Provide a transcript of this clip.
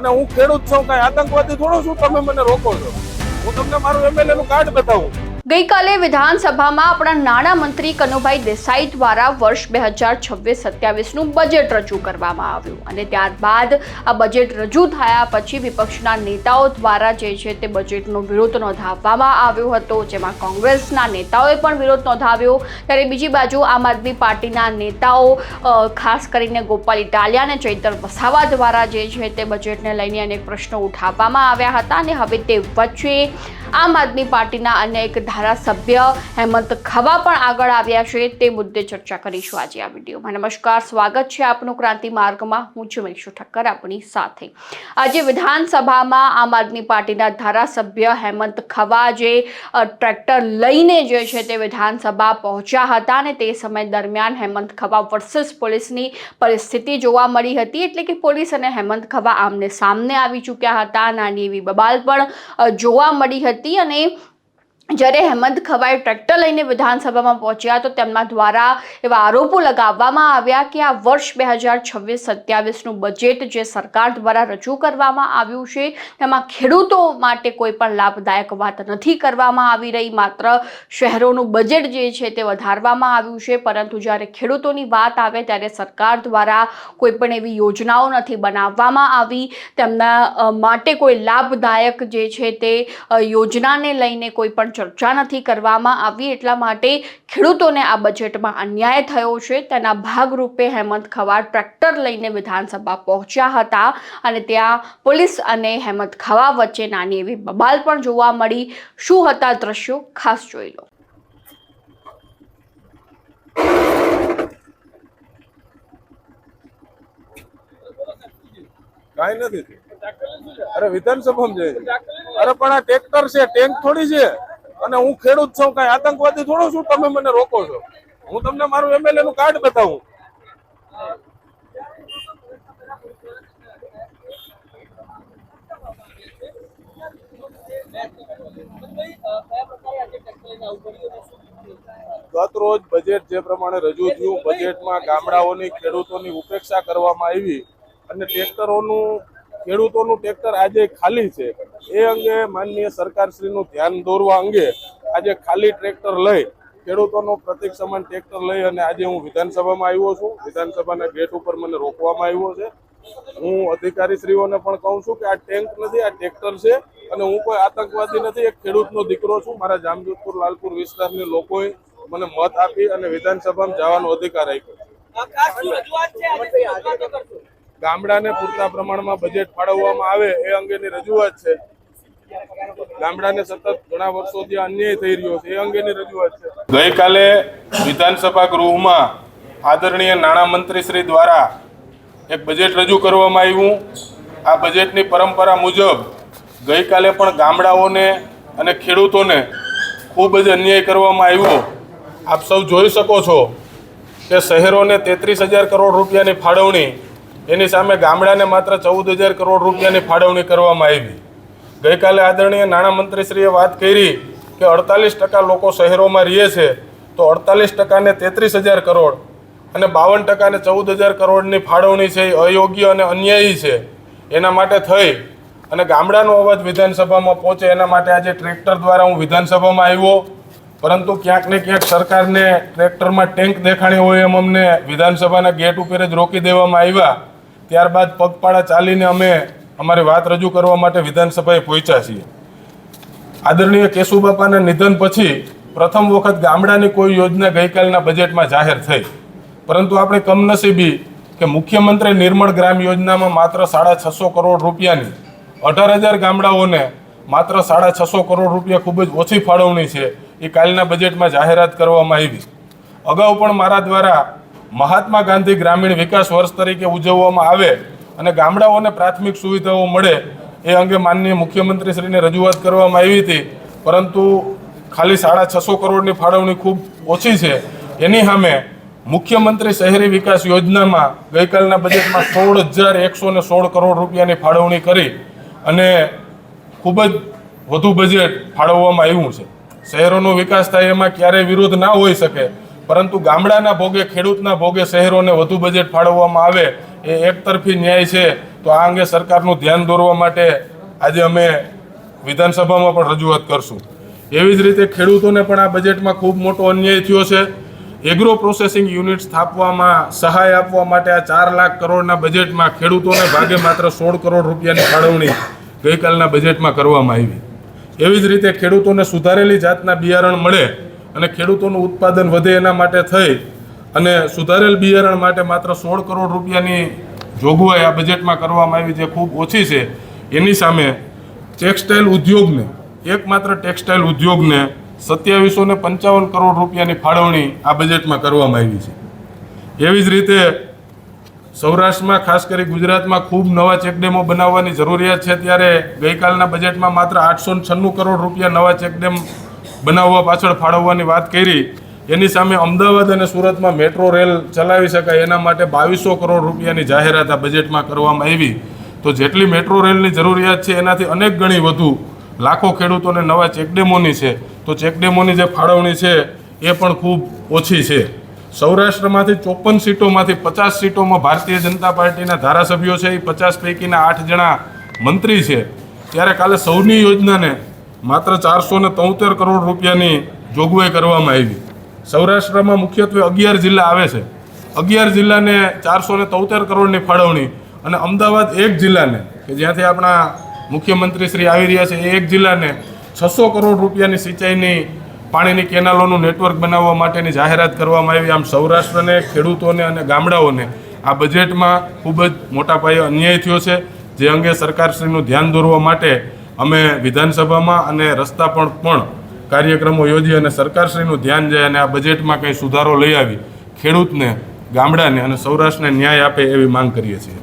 અને હું ખેડૂત છું, કઈ આતંકવાદી થોડો છું, તમે મને રોકો છો. હું તમને મારું એમએલએ નું કાર્ડ બતાવું. ગઈકાલે વિધાનસભામાં આપણા નાણામંત્રી કનુભાઈ દેસાઈ દ્વારા વર્ષ બે હજાર છવ્વીસ સત્યાવીસનું બજેટ રજૂ કરવામાં આવ્યું અને ત્યારબાદ આ બજેટ રજૂ થયા પછી વિપક્ષના નેતાઓ દ્વારા જે છે તે બજેટનો વિરોધ નોંધાવવામાં આવ્યો હતો, જેમાં કોંગ્રેસના નેતાઓએ પણ વિરોધ નોંધાવ્યો. ત્યારે બીજી બાજુ આમ આદમી પાર્ટીના નેતાઓ ખાસ કરીને ગોપાલ ઇટાલિયા અને ચૈતર વસાવા દ્વારા જે છે તે બજેટને લઈને અનેક પ્રશ્નો ઉઠાવવામાં આવ્યા હતા અને હવે તે વચ્ચે આમ આદમી પાર્ટીના અન્ય એક ધારાસભ્ય હેમંત ખવા પણ આગળ આવ્યા છે. તે મુદ્દે ચર્ચા કરીશું આજે આ વિડીયોમાં. નમસ્કાર, સ્વાગત છે આપનું ક્રાંતિ માર્ગમાં. હું છું મેક્ષુ ઠક્કર આપણી સાથે. આજે વિધાનસભામાં આમ આદમી પાર્ટીના ધારાસભ્ય હેમંત ખવા જે ટ્રેક્ટર લઈને જે છે તે વિધાનસભા પહોંચ્યા હતા અને તે સમય દરમિયાન હેમંત ખવા વર્સેસ પોલીસની પરિસ્થિતિ જોવા મળી હતી. એટલે કે પોલીસ અને હેમંત ખવા આમને સામને આવી ચૂક્યા હતા. નાની એવી બબાલ પણ જોવા મળી હતી. અને જ્યારે હેમંત ખવાએ ટ્રેક્ટર લઈને વિધાનસભામાં પહોંચ્યા તો તેમના દ્વારા એવા આરોપો લગાવવામાં આવ્યા કે આ વર્ષ બે હજાર છવ્વીસ સત્યાવીસનું બજેટ જે સરકાર દ્વારા રજૂ કરવામાં આવ્યું છે, તેમાં ખેડૂતો માટે કોઈ પણ લાભદાયક વાત નથી કરવામાં આવી રહી. માત્ર શહેરોનું બજેટ જે છે તે વધારવામાં આવ્યું છે, પરંતુ જ્યારે ખેડૂતોની વાત આવે ત્યારે સરકાર દ્વારા કોઈ પણ એવી યોજનાઓ નથી બનાવવામાં આવી. તેમના માટે કોઈ લાભદાયક જે છે તે યોજનાને લઈને કોઈ પણ ચર્ચા નથી કરવામાં આવી એટલા માટે ખેડૂતોને આ બજેટમાં અન્યાય થયો છે. તેના ભાગરૂપે હેમંત ખવાર ટ્રેક્ટર લઈને વિધાનસભા પહોંચ્યા હતા અને ત્યાં પોલીસ અને હેમંત ખવા વચ્ચે નાની એવી બબાલ પણ જોવા મળી. શું હતા દ્રશ્યો? ખાસ જોઈ લો. કાંઈ નથી અરે વિધાનસભામાં જઈ અરે પણ આ ટ્રેક્ટર છે, ટેન્ક થોડી છે. અને હું ખેડૂત છું, કઈ આતંકવાદી થોડો છું, તમે મને રોકો છો. હું તમને મારું એમએલએ નું કાર્ડ બતાવું. ગત રોજ બજેટ જે પ્રમાણે રજૂ થયું બજેટમાં ગામડાઓની ખેડૂતોની ઉપેક્ષા કરવામાં આવી અને ટ્રેક્ટરોનું ખેડૂતોનું ટ્રેક્ટર આજે ખાલી છે. એ અંગે માનનીય સરકારશ્રીનું ધ્યાન દોરવા અંગે આજે ખાલી ટ્રેક્ટર લઈ ખેડૂતોનો પ્રતિક સમાન ટ્રેક્ટર લઈ અને આજે હું વિધાનસભામાં આવ્યો છું. વિધાનસભાના ગેટ ઉપર મને રોકવામાં આવ્યો છે. હું અધિકારીશ્રીઓને પણ કહું છું કે આ ટેન્ક નથી, આ ટ્રેક્ટર છે અને હું કોઈ આતંકવાદી નથી, એક ખેડૂતનો દીકરો છું. મારા જામજોધપુર, લાલપુર વિસ્તારની લોકોએ મને મત આપી અને વિધાનસભામાં જવાનો અધિકાર આપ્યો ગામડાને પૂરતા પ્રમાણમાં બજેટ ફાળવવામાં આવે એ અંગેની રજૂઆત છે. ગામડાને સતત ઘણા વર્ષોથી અન્યાય થઈ રહ્યો છે, એ અંગેની રજૂઆત છે. ગઈકાલે વિધાનસભા ગૃહમાં આદરણીય નાણામંત્રી શ્રી દ્વારા એક બજેટ રજૂ કરવામાં આવ્યું. આ બજેટની પરંપરા મુજબ ગઈકાલે પણ ગામડાઓને અને ખેડૂતોને ખૂબ જ અન્યાય કરવામાં આવ્યો. આપ સૌ જોઈ શકો છો કે શહેરોને તેત્રીસ હજાર કરોડ રૂપિયાની ફાળવણી એની સામે ગામડાને માત્ર ચૌદ હજાર કરોડ રૂપિયાની ફાળવણી કરવામાં આવી. ગઈકાલે આદરણીય નાણામંત્રીશ્રીએ વાત કરી કે અડતાલીસ ટકા લોકો શહેરોમાં રહે છે, તો અડતાલીસ ટકાને તેત્રીસ હજાર કરોડ અને બાવન ટકાને ચૌદ હજાર કરોડની ફાળવણી છે એ અયોગ્ય અને અન્યાયી છે. એના માટે થઈ અને ગામડાનો અવાજ વિધાનસભામાં પહોંચે એના માટે આજે ટ્રેક્ટર દ્વારા હું વિધાનસભામાં આવ્યો. પરંતુ ક્યાંક ને ક્યાંક સરકારને ટ્રેક્ટરમાં ટેન્ક દેખાણી હોય એમ અમને વિધાનસભાના ગેટ ઉપર જ રોકી દેવામાં આવ્યા. ત્યારબાદ પગપાળા ચાલીને અમે અમારી વાત રજૂ કરવા માટે વિધાનસભાએ પહોંચ્યા છીએ. આદરણીય કેશુબાપાના નિધન પછી પ્રથમ વખત ગામડાની કોઈ યોજના ગઈકાલના બજેટમાં જાહેર થઈ. પરંતુ આપણે કમનસીબી કે મુખ્યમંત્રી નિર્મળ ગ્રામ યોજનામાં માત્ર સાડા છસો કરોડ રૂપિયાની, અઢાર હજાર ગામડાઓને માત્ર સાડા છસો કરોડ રૂપિયા ખૂબ જ ઓછી ફાળવણી છે એ કાલના બજેટમાં જાહેરાત કરવામાં આવી. અગાઉ પણ મારા દ્વારા મહાત્મા ગાંધી ગ્રામીણ વિકાસ વર્ષ તરીકે ઉજવવામાં આવે અને ગામડાઓને પ્રાથમિક સુવિધાઓ મળે એ અંગે માનનીય મુખ્યમંત્રીશ્રીને રજૂઆત કરવામાં આવી હતી. પરંતુ ખાલી સાડા છસો કરોડની ફાળવણી ખૂબ ઓછી છે. એની સામે મુખ્યમંત્રી શહેરી વિકાસ યોજનામાં ગઈકાલના બજેટમાં સોળ હજાર એકસો ને સોળ કરોડ રૂપિયાની ફાળવણી કરી અને ખૂબ જ વધુ બજેટ ફાળવવામાં આવ્યું છે. શહેરોનો વિકાસ થાય એમાં ક્યારેય વિરોધ ના હોઈ શકે. પરંતુ ગામડાના ભોગે, ખેડૂતના ભોગે શહેરોને વધુ બજેટ ફાળવવામાં આવે એ એકતરફી ન્યાય છે. તો આ અંગે સરકારનું ધ્યાન દોરવા માટે આજે અમે વિધાનસભામાં પણ રજૂઆત કરશું. એવી જ રીતે ખેડૂતોને પણ આ બજેટમાં ખૂબ મોટો અન્યાય થયો છે. એગ્રો પ્રોસેસિંગ યુનિટ સ્થાપવામાં સહાય આપવા માટે આ ચાર લાખ કરોડના બજેટમાં ખેડૂતોને ભાગે માત્ર સોળ કરોડ રૂપિયાની ફાળવણી ગઈકાલના બજેટમાં કરવામાં આવી. એવી જ રીતે ખેડૂતોને સુધારેલી જાતના બિયારણ મળે અને ખેડૂતોનું ઉત્પાદન વધે એના માટે થઈ અને સુધારેલ બિયારણ માટે માત્ર સોળ કરોડ રૂપિયાની જોગવાઈ આ બજેટમાં કરવામાં આવી જે ખૂબ ઓછી છે, એની સામે ટેક્સટાઇલ ઉદ્યોગને, એકમાત્ર ટેક્સટાઇલ ઉદ્યોગને સત્યાવીસો ને પંચાવન કરોડ રૂપિયાની ફાળવણી આ બજેટમાં કરવામાં આવી છે. એવી જ રીતે સૌરાષ્ટ્રમાં, ખાસ કરી ગુજરાતમાં ખૂબ નવા ચેકડેમો બનાવવાની જરૂરિયાત છે, ત્યારે ગઈકાલના બજેટમાં માત્ર આઠસો છન્નું કરોડ રૂપિયા નવા ચેકડેમ બનાવવા પાછળ ફાળવવાની વાત કરી. એની સામે અમદાવાદ અને સુરતમાં મેટ્રો રેલ ચલાવી શકાય એના માટે બાવીસો કરોડ રૂપિયાની જાહેરાત આ બજેટમાં કરવામાં આવી. તો જેટલી મેટ્રો રેલની જરૂરિયાત છે એનાથી અનેક ગણી વધુ લાખો ખેડૂતોને નવા ચેકડેમોની છે. તો ચેકડેમોની જે ફાળવણી છે એ પણ ખૂબ ઓછી છે. સૌરાષ્ટ્રમાંથી ચોપન સીટોમાંથી પચાસ સીટોમાં ભારતીય જનતા પાર્ટીના ધારાસભ્યો છે. એ પચાસ પૈકીના આઠ જણા મંત્રી છે. ત્યારે કાલે સૌની યોજનાને માત્ર ચારસો ને તોતેર કરોડ રૂપિયાની જોગવાઈ કરવામાં આવી. સૌરાષ્ટ્રમાં મુખ્યત્વે અગિયાર જિલ્લા આવે છે. અગિયાર જિલ્લાને ચારસો ને તોતેર કરોડની ફાળવણી અને અમદાવાદ એક જિલ્લાને, કે જ્યાંથી આપણા મુખ્યમંત્રી શ્રી આવી રહ્યા છે, એ એક જિલ્લાને છસો કરોડ રૂપિયાની સિંચાઈની, પાણીની કેનાલોનું નેટવર્ક બનાવવા માટેની જાહેરાત કરવામાં આવી. આમ સૌરાષ્ટ્રને, ખેડૂતોને અને ગામડાઓને આ બજેટમાં ખૂબ જ મોટા પાયે અન્યાય થયો છે, જે અંગે સરકારશ્રીનું ધ્યાન દોરવા માટે અમે વિધાનસભામાં અને રસ્તા પર પણ કાર્યક્રમો યોજી અને સરકારશ્રીનું ધ્યાન જાય અને આ બજેટમાં કંઈ સુધારો લઈ આવી ખેડૂતને, ગામડાને અને સૌરાષ્ટ્રને ન્યાય આપે એવી માંગ કરીએ છીએ.